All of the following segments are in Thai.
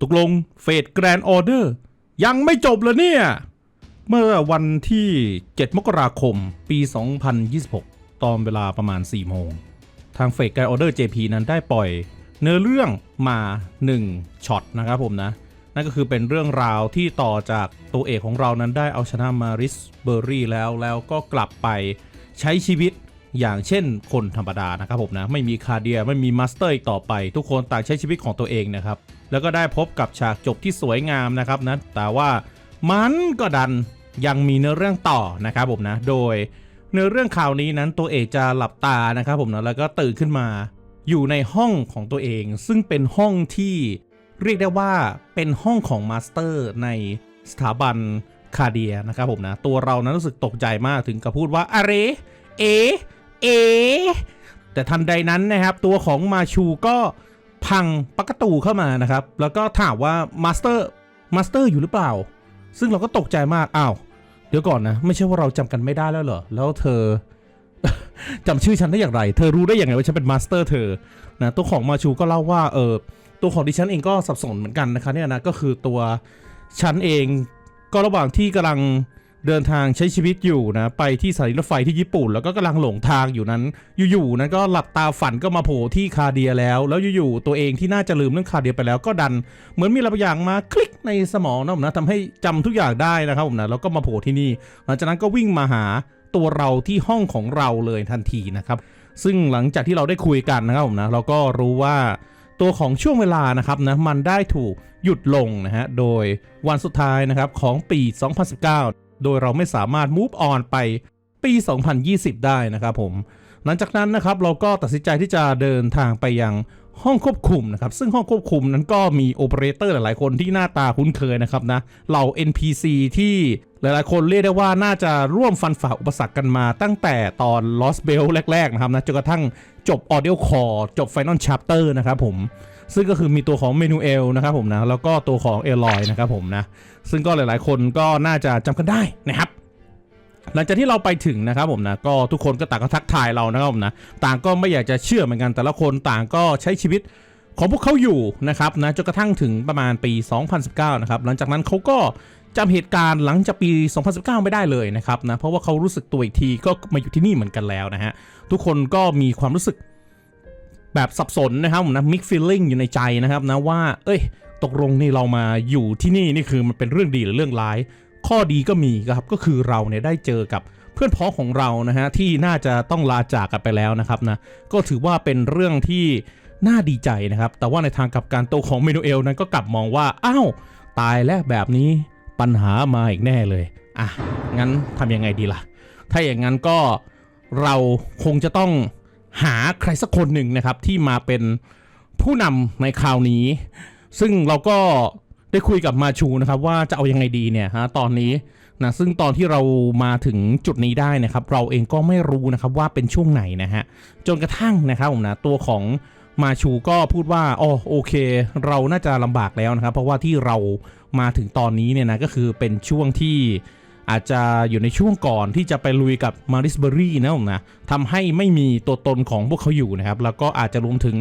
ตกลงเฟดแกรนออเดอร์ยังไม่จบเลยเนี่ย เมื่อวันที่ 7 มกราคม ปี 2026 ตอนเวลาประมาณ 4 โมง ทางเฟกไกออเดอร์ JP นั้นได้ปล่อยเนื้อเรื่องมา 1 ช็อตนะครับผมนะ นั่นก็คือเป็นเรื่องราวที่ต่อจากตัวเอกของเรานั้นได้เอาชนะมาริสเบอร์รี่แล้วแล้วก็กลับไปใช้ชีวิต อย่างเช่นคนธรรมดานะครับผมนะไม่มีคาเดียไม่มีมาสเตอร์อีกต่อไป ทุกคนต่างใช้ชีวิตของตัวเองนะครับ แล้วก็ได้พบกับฉากจบที่สวยงามนะครับนะแต่ว่ามันก็ดันยังมีเนื้อเรื่องต่อนะครับผมนะโดยเนื้อเรื่องข่าวนี้นั้นตัวเอกจะหลับตานะครับผมนะแล้วก็ตื่นขึ้นมา อยู่ในห้องของตัวเอง ซึ่งเป็นห้องที่เรียกได้ว่าเป็นห้องของมาสเตอร์ในสถาบันคาเดียนะครับผมนะตัวเรานั้นรู้สึกตกใจมากถึงกับพูดว่าอะไรเอ เอ แต่ทันใดนั้นนะครับ ตัวของมาชูก็พังปะกระตูเข้ามานะครับ แล้วก็ถามว่ามาสเตอร์มาสเตอร์อยู่หรือเปล่า ซึ่งเราก็ตกใจมากอ้าวเดี๋ยวก่อนนะ ไม่ใช่ว่าเราจำกันไม่ได้แล้วเหรอ แล้วเธอจำชื่อฉันได้อย่างไร เธอรู้ได้อย่างไรว่าฉันเป็นมาสเตอร์เธอนะตัวของมาชูก็เล่าว่าเออตัวของดิฉันเองก็สับสนเหมือนกันนะคะเนี่ยนะก็คือตัวฉันเองก็ระหว่างที่กำลัง เดินทางใช้ชีวิตอยู่นะ ไปที่สถานีรถไฟที่ญี่ปุ่น แล้วก็กำลังหลงทางอยู่นั้น อยู่ๆนั้นก็หลับตาฝันก็มาโผล่ที่คาเดียแล้ว แล้วอยู่ๆตัวเองที่น่าจะลืมเรื่องคาเดียไปแล้วก็ดัน เหมือนมีอะไรบางอย่างมาคลิกในสมองนะผมนะทำให้จำทุกอย่างได้นะครับผมนะแล้วก็มาโผล่ที่นี่ หลังจากนั้นก็วิ่งมาหาตัวเราที่ห้องของเราเลยทันทีนะครับ ซึ่งหลังจากที่เราได้คุยกันนะครับผมนะเราก็รู้ว่าตัวของช่วงเวลานะครับนะมันได้ถูกหยุดลงนะฮะโดยวันสุดท้ายนะครับของปี 2019 โดยเราไม่สามารถ move on ไปปี 2020 ได้นะครับผม หลังจากนั้นนะครับเราก็ตัดสินใจที่จะเดินทางไปยังห้องควบคุมนะครับ ซึ่งห้องควบคุมนั้นก็มีโอเปอเรเตอร์หลายๆ คนที่หน้าตาคุ้นเคยนะครับนะเหล่า NPC ที่หลายๆ คนเรียกได้ว่าน่าจะร่วมฟันฝ่าอุปสรรคกันมาตั้งแต่ตอน Lost Bell แรก ๆ นะครับนะจนกระทั่งจบ Audio Core จบ Final Chapter นะครับผม ซึ่งก็คือมีตัวของเมนูเอลนะครับผมนะแล้วก็ตัวของเอลอยนะครับผมนะซึ่งก็หลายๆ คนก็น่าจะจำกันได้นะครับหลังจากที่เราไปถึงนะครับผมนะก็ทุกคนก็ต่างก็ทักทายเรานะครับผมนะต่างก็ไม่อยากจะเชื่อเหมือนกันแต่ละคนต่างก็ใช้ชีวิตของพวกเขาอยู่นะครับนะจนกระทั่งถึงประมาณปี 2019 นะครับหลังจากนั้นเขาก็จำเหตุการณ์หลังจากปี 2019 ไม่ได้เลยนะครับนะเพราะว่าเขารู้สึกตัวอีกทีก็มาอยู่ที่นี่เหมือนกันแล้วนะฮะทุกคนก็มีความรู้สึก แบบสับสนนะครับผมนะ mix feeling อยู่ในใจนะครับนะว่า เอ้ย ตกลงนี่เรามาอยู่ที่นี่นี่คือมันเป็นเรื่องดีหรือเรื่องร้าย ข้อดีก็มีครับก็คือเราเนี่ยได้เจอกับเพื่อนพ้องของเรานะฮะที่น่าจะต้องลาจากกันไปแล้วนะครับนะก็ถือว่าเป็นเรื่องที่น่าดีใจนะครับ แต่ว่าในทางกลับการตัวของเมนูเอลนั้นก็กลับมองว่าอ้าวตายแล้วแบบนี้ปัญหามาอีกแน่เลยอะงั้นทำยังไงดีล่ะ ถ้าอย่างนั้นก็เราคงจะต้อง หาใครสักคนหนึ่งนะครับที่มาเป็นผู้นำในคราวนี้ ซึ่งเราก็ได้คุยกับมาชูนะครับว่าจะเอายังไงดีเนี่ยฮะตอนนี้นะซึ่งตอนที่เรามาถึงจุดนี้ได้นะครับ เราเองก็ไม่รู้นะครับว่าเป็นช่วงไหนนะฮะจนกระทั่งนะครับผมนะตัวของมาชูก็พูดว่าอ๋อโอเค เราน่าจะลำบากแล้วนะครับ เพราะว่าที่เรามาถึงตอนนี้เนี่ยนะก็คือเป็นช่วงที่ อาจจะอยู่ในช่วงก่อนที่จะไปลุยกับมาริสเบอรี่นะผมนะทำให้ไม่มีตัวตนของพวกเขาอยู่นะครับ แล้วก็อาจจะรวมถึง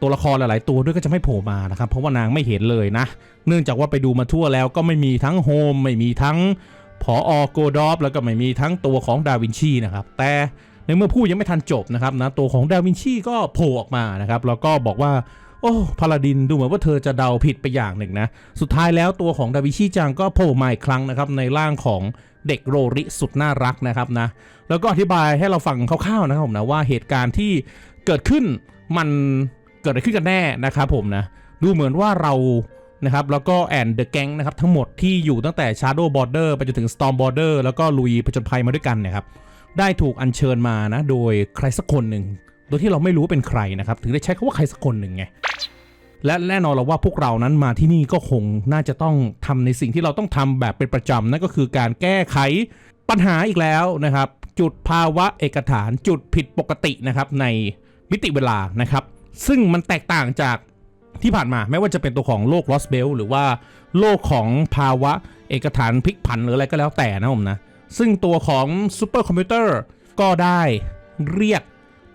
ตัวละครหลาย ๆ ตัวด้วยก็จะไม่โผล่มานะครับ เพราะว่านางไม่เห็นเลยนะ เนื่องจากว่าไปดูมาทั่วแล้วก็ไม่มีทั้งโฮมไม่มีทั้งผออโกดอฟแล้วก็ไม่มีทั้งตัวของดาวินชีนะครับ แต่ในเมื่อพูดยังไม่ทันจบนะครับนะตัวของดาวินชีก็โผล่ออกมานะครับแล้วก็บอกว่า โอ้พาลาดินดูเหมือนว่าเธอจะเดาผิดไปอย่างหนึ่งนะ สุดท้ายแล้วตัวของดาวิชีจังก็โผล่มาอีกครั้งนะครับในร่างของเด็กโรริสุดน่ารักนะครับนะ แล้วก็อธิบายให้เราฟังคร่าวๆนะครับผมนะว่าเหตุการณ์ที่เกิดขึ้นมันเกิดอะไรขึ้นกันแน่นะครับผมนะ ดูเหมือนว่าเรานะครับแล้วก็แอนเดอะแก๊งนะครับทั้งหมดที่อยู่ตั้งแต่ Shadow Border ไปจนถึง Storm Border แล้วก็ลุยผจญภัยมาด้วยกันเนะครับได้ถูกอัญเชิญมานะโดยใครสักคนหนึ่ง โดยที่เราไม่รู้ว่าเป็นใครนะครับ ถึงได้ใช้คำว่าใครสักคนหนึ่งไง และแน่นอนเราว่าพวกเรานั้นมาที่นี่ก็คงน่าจะต้องทำในสิ่งที่เราต้องทำแบบเป็นประจำนั่นก็คือการแก้ไขปัญหาอีกแล้วนะครับ จุดภาวะเอกฐานจุดผิดปกตินะครับในมิติเวลานะครับ ซึ่งมันแตกต่างจากที่ผ่านมาไม่ว่าจะเป็นตัวของโลก Lost Bell หรือว่าโลกของภาวะเอกฐานพลิกผันหรืออะไรก็แล้วแต่นะผมนะ ซึ่งตัวของซูเปอร์คอมพิวเตอร์ก็ได้เรียก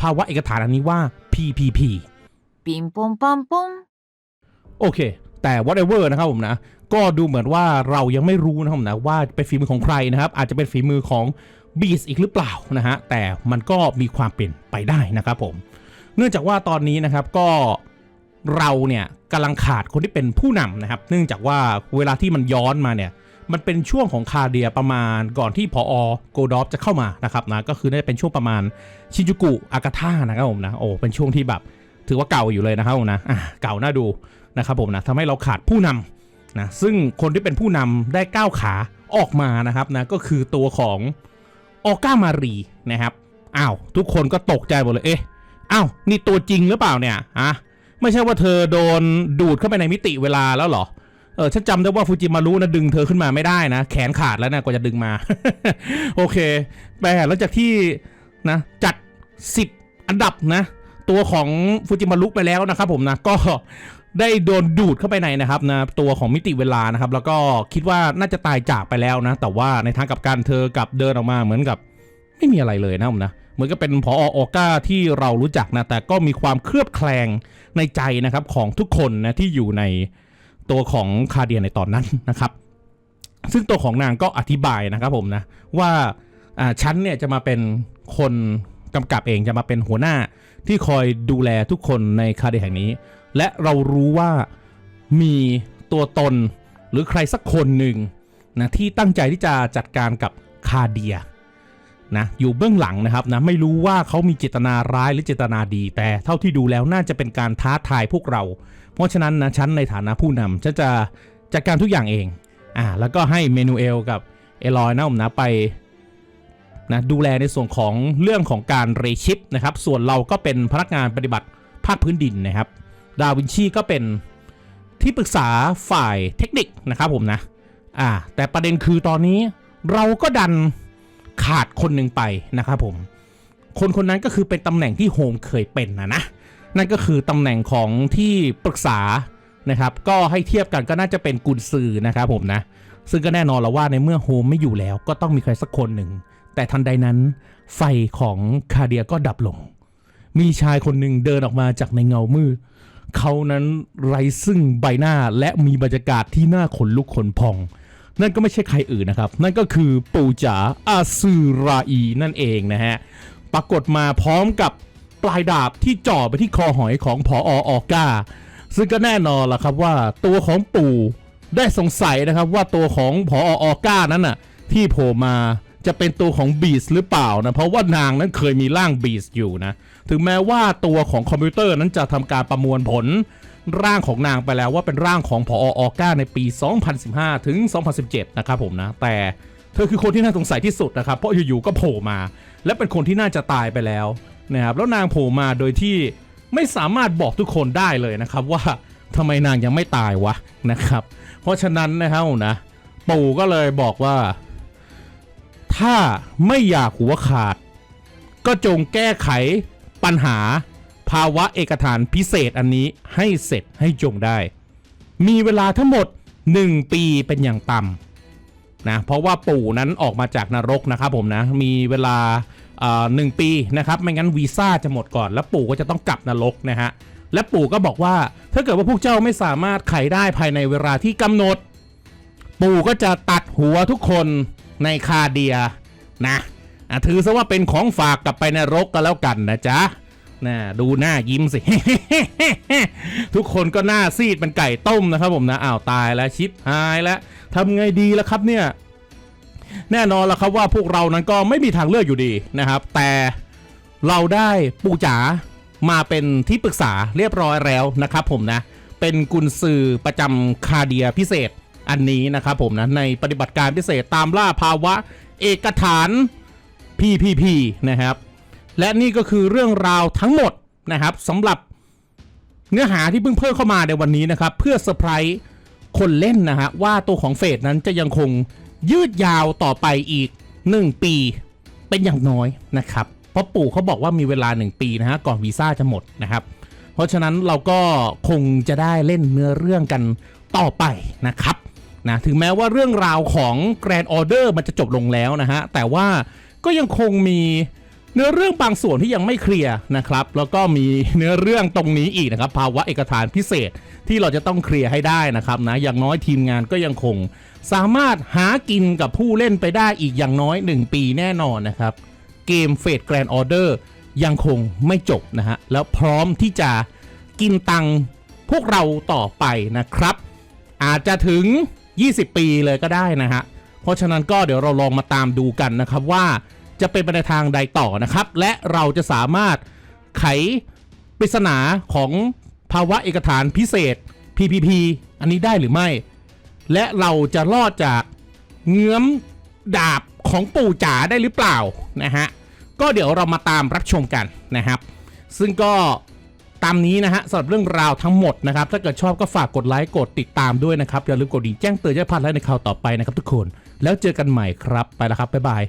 ภาวะเอกฐานอันนี้ว่า PPP ปิมปมปอมปมโอเค แต่ whatever นะครับผมนะ ก็ดูเหมือนว่าเรายังไม่รู้นะครับผมนะว่าเป็นฝีมือของใครนะครับ อาจจะเป็นฝีมือของบีสอีกหรือเปล่านะฮะ แต่มันก็มีความเป็นไปได้นะครับผม เนื่องจากว่าตอนนี้นะครับก็เราเนี่ยกำลังขาดคนที่เป็นผู้นำนะครับ เนื่องจากว่าเวลาที่มันย้อนมาเนี่ย มันเป็นช่วงของคาเดียประมาณก่อนที่พอโกดอฟจะเข้ามานะครับนะก็คือน่าจะเป็นช่วงประมาณชินจูกุอากาธานะครับผมนะโอ้เป็นช่วงที่แบบถือว่าเก่าอยู่เลยนะครับผมนะอะเก่าน่าดูนะครับผมนะทำให้เราขาดผู้นำนะซึ่งคนที่เป็นผู้นำได้ก้าวขาออกมานะครับนะก็คือตัวของออก้ามารีนะครับอ้าวทุกคนก็ตกใจหมดเลยเอ๊ะอ้าวนี่ตัวจริงหรือเปล่าเนี่ยอะไม่ใช่ว่าเธอโดนดูดเข้าไปในมิติเวลาแล้วเหรอ เออฉันจำได้ว่าฟูจิมารุนะดึงเธอขึ้นมาไม่ได้นะ แขนขาดแล้วนะกว่าจะดึงมา โอเคแต่หลังจากที่นะจัด 10 อันดับนะ ตัวของฟูจิมารุไปแล้วนะครับผมนะก็ได้โดนดูดเข้าไปในนะครับนะตัวของมิติเวลานะครับ แล้วก็คิดว่าน่าจะตายจากไปแล้วนะ แต่ว่าในทางกับการเธอกลับเดินออกมาเหมือนกับ ไม่มีอะไรเลยนะผมนะเหมือนกับเป็นพอออก้าที่เรารู้จักนะแต่ก็มีความเคลือบแคลงในใจนะครับของทุกคนนะที่อยู่ใน ตัวของคาเดียในตอนนั้นนะครับ ซึ่งตัวของนางก็อธิบายนะครับผมนะว่าอ่าฉันเนี่ยจะมาเป็นคนกำกับเองจะมาเป็นหัวหน้าที่คอยดูแลทุกคนในคาเดียแห่งนี้ และเรารู้ว่ามีตัวตนหรือใครสักคนหนึ่งนะที่ตั้งใจที่จะจัดการกับคาเดีย นะอยู่เบื้องหลังนะครับนะไม่รู้ว่าเขามีเจตนาร้ายหรือเจตนาดี แต่เท่าที่ดูแล้วน่าจะเป็นการท้าทายพวกเรา เพราะฉะนั้นนะฉันในฐานะผู้นำฉันจะจัดการทุกอย่างเองอ่าแล้วก็ให้เมนูเอลกับเอลอยนะผมนะไปนะดูแลในส่วนของเรื่องของการเรชิปนะครับส่วนเราก็เป็นพนักงานปฏิบัติภาคพื้นดินนะครับ ดาวินชีก็เป็นที่ปรึกษาฝ่ายเทคนิคนะครับผมนะอ่าแต่ประเด็นคือตอนนี้เราก็ดัน ขาดคนหนึ่งไปนะครับผม คนคนนั้นก็คือเป็นตำแหน่งที่โฮมเคยเป็นนะนะ นั่นก็คือตำแหน่งของที่ปรึกษานะครับ ก็ให้เทียบกันก็น่าจะเป็นกุนซือนะครับผมนะ ซึ่งก็แน่นอนแล้วว่าในเมื่อโฮมไม่อยู่แล้ว ก็ต้องมีใครสักคนหนึ่ง แต่ทันใดนั้น ไฟของคาเดียก็ดับลง มีชายคนหนึ่งเดินออกมาจากในเงามืดเขานั้นไรซึ่งใบหน้าและมีบรรยากาศที่น่าขนลุกขนพอง นั่นก็ไม่ใช่ใครอื่นนะครับ นั่นก็คือปู่จ๋าอาซูราอีนั่นเองนะฮะ ปรากฏมาพร้อมกับปลายดาบที่จ่อไปที่คอหอยของผอออกาซึ่งก็แน่นอนล่ะครับว่าตัวของปู่ได้สงสัยนะครับว่าตัวของผอออก้านั้นน่ะที่โผล่มาจะเป็นตัวของบีสหรือเปล่านะ เพราะว่านางนั้นเคยมีร่างบีสอยู่นะ ถึงแม้ว่าตัวของคอมพิวเตอร์นั้นจะทำการประมวลผล ร่างของนางไปแล้วว่าเป็นร่างของผอออก้าในปี 2015 ถึง 2017 นะครับผมนะ แต่เธอคือคนที่น่าสงสัยที่สุดนะครับ เพราะอยู่ๆก็โผล่มา และเป็นคนที่น่าจะตายไปแล้วนะครับแล้วนางโผล่มาโดยที่ไม่สามารถบอกทุกคนได้เลยนะครับว่าทำไมนางยังไม่ตายวะนะครับ เพราะฉะนั้นนะครับนะปู่ก็เลยบอกว่า ถ้าไม่อยากหัวขาด ก็จงแก้ไขปัญหา ภาวะเอกฐานพิเศษอันนี้ให้เสร็จให้จงได้ มีเวลาทั้งหมด 1 ปีเป็นอย่างต่ำนะเพราะว่าปู่นั้นออกมาจากนรกนะครับผมนะ มีเวลาหนึ่งปีนะครับไม่งั้นวีซ่าจะหมดก่อน แล้วปู่ก็จะต้องกลับนรกนะฮะและปู่ก็บอกว่าถ้าเกิดว่าพวกเจ้าไม่สามารถไขได้ภายในเวลาที่กำหนด ปู่ก็จะตัดหัวทุกคนในคาเดียนะอะถือซะว่าเป็นของฝากกลับไปนรกก็แล้วกันนะจ๊ะ นะดูหน้ายิ้มสิ ทุกคนก็หน้าซีดเป็นไก่ต้มนะครับผมนะอ้าวตายแล้วชิปหายแล้วทำไงดีแล้วครับเนี่ยแน่นอนแล้วครับว่าพวกเรานั้นก็ไม่มีทางเลือกอยู่ดีนะครับ แต่เราได้ปู่จ๋ามาเป็นที่ปรึกษาเรียบร้อยแล้วนะครับผมนะ เป็นกุญซือประจำคาเดียพิเศษอันนี้นะครับผมนะในปฏิบัติการพิเศษตามล่าภาวะเอกฐาน PPP นะครับ และนี่ก็คือเรื่องราวทั้งหมดนะครับสำหรับเนื้อหาที่เพิ่งเพิ่มเข้ามาในวันนี้นะครับ เพื่อเซอร์ไพรส์คนเล่นนะฮะว่าตัวของเฟสนั้นจะยังคงยืดยาวต่อไปอีก 1 ปีเป็นอย่างน้อยนะครับ เพราะปู่เขาบอกว่ามีเวลา 1 ปีนะฮะก่อนวีซ่าจะหมดนะครับ เพราะฉะนั้นเราก็คงจะได้เล่นเนื้อเรื่องกันต่อไปนะครับนะถึงแม้ว่าเรื่องราวของ Grand Order มันจะจบลงแล้วนะฮะแต่ว่าก็ยังคงมี เนื้อเรื่องบางส่วนที่ยังไม่เคลียร์นะครับ แล้วก็มีเนื้อเรื่องตรงนี้อีกนะครับภาวะเอกฐานพิเศษที่เราจะต้องเคลียร์ให้ได้นะครับนะอย่างน้อยทีมงานก็ยังคง สามารถหากินกับผู้เล่นไปได้อีกอย่างน้อย 1 ปีแน่นอนนะครับ เกมเฟดแกรนด์ออเดอร์ยังคงไม่จบนะฮะแล้วพร้อมที่จะกินตังค์พวกเราต่อไปนะครับ อาจจะถึง 20 ปีเลยก็ได้นะฮะเพราะฉะนั้นก็เดี๋ยวเราลองมาตามดูกันนะครับว่า จะเป็นไปในทางใดต่อนะครับ และเราจะสามารถไขปริศนาของภาวะเอกฐานพิเศษ PPP อันนี้ได้หรือไม่ และเราจะรอดจากเงื้อมดาบของปู่จ๋าได้หรือเปล่านะฮะก็เดี๋ยวเรามาตามรับชมกันนะครับ ซึ่งก็ตามนี้นะฮะสำหรับเรื่องราวทั้งหมดนะครับ ถ้าเกิดชอบก็ฝากกดไลค์กดติดตามด้วยนะครับ อย่าลืมกดดิ่งแจ้งเตือนจะพลาดแล้วในคราวต่อไปนะครับทุกคน แล้วเจอกันใหม่ครับไปแล้วครับบ๊ายบาย